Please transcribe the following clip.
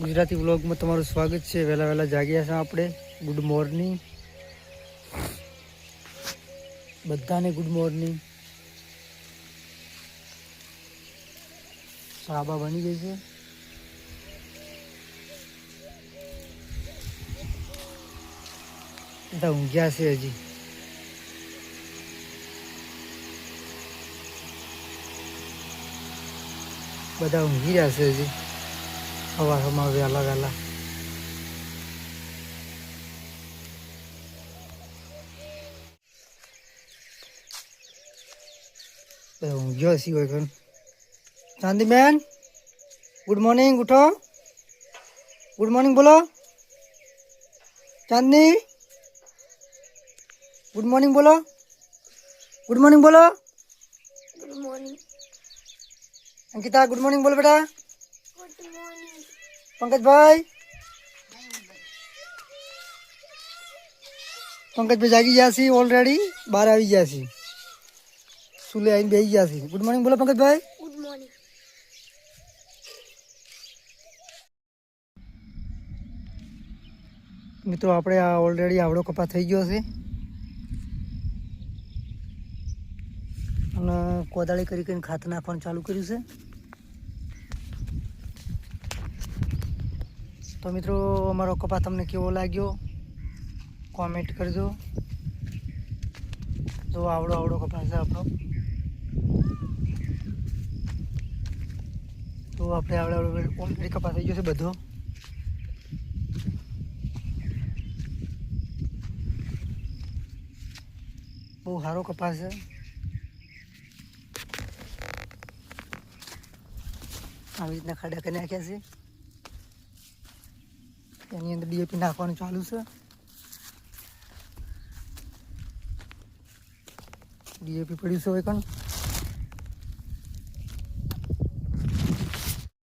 ગુજરાતી વ્લોગમાં તમારું સ્વાગત છે. વહેલા વહેલા જાગ્યા છે આપણે. ગુડ મોર્નિંગ બધાને ગુડ મોર્નિંગ સાબા બની ગઈ છે. બધા ઊંઘ્યા છે હજી. બધા ઊંઘી રહ્યા છે હજી. સવારમાં વહેલા વહેલા. બધા ઊંઘ્યો હશે હોય પણ ચાંદીબેન ગુડ મોર્નિંગ ઉઠો. ગુડ મોર્નિંગ બોલો. ચાંદની. ગુડ મોર્નિંગ બોલો. ગુડ મોર્નિંગ બોલો. Good morning Ankita good morning બોલો બેટા. પંકજભાઈ? પંકજભાઈ જાગી ગયા છે ઓલરેડી બહાર આવી ગયા છે સુલે આવીને બેસી ગયા છે ગુડ મોર્નિંગ બોલો પંકજભાઈ. ગુડ મોર્નિંગ મિત્રો આપણે આ ઓલરેડી આવડો કપા થઈ ગયો છે. અને કોદાળી કરી કરીને ખાતર નાખવાનું ચાલુ કર્યું છે. તો મિત્રો, અમારો કપા તમને કેવો લાગ્યો? કોમેન્ટ કરજો. જો આવડો આવડો કપા છે આપણો. તો આપણે આવડે આવડો ઓલરેડી કપા થઈ ગયો છે બધો. બહુ સારો કપાસ છે. આવી રીતના ખાડા કરી નાખ્યા છે. એની અંદર ડીએપી નાખવાનું ચાલુ છે. ડીએપી પડ્યું છે હોય કણ?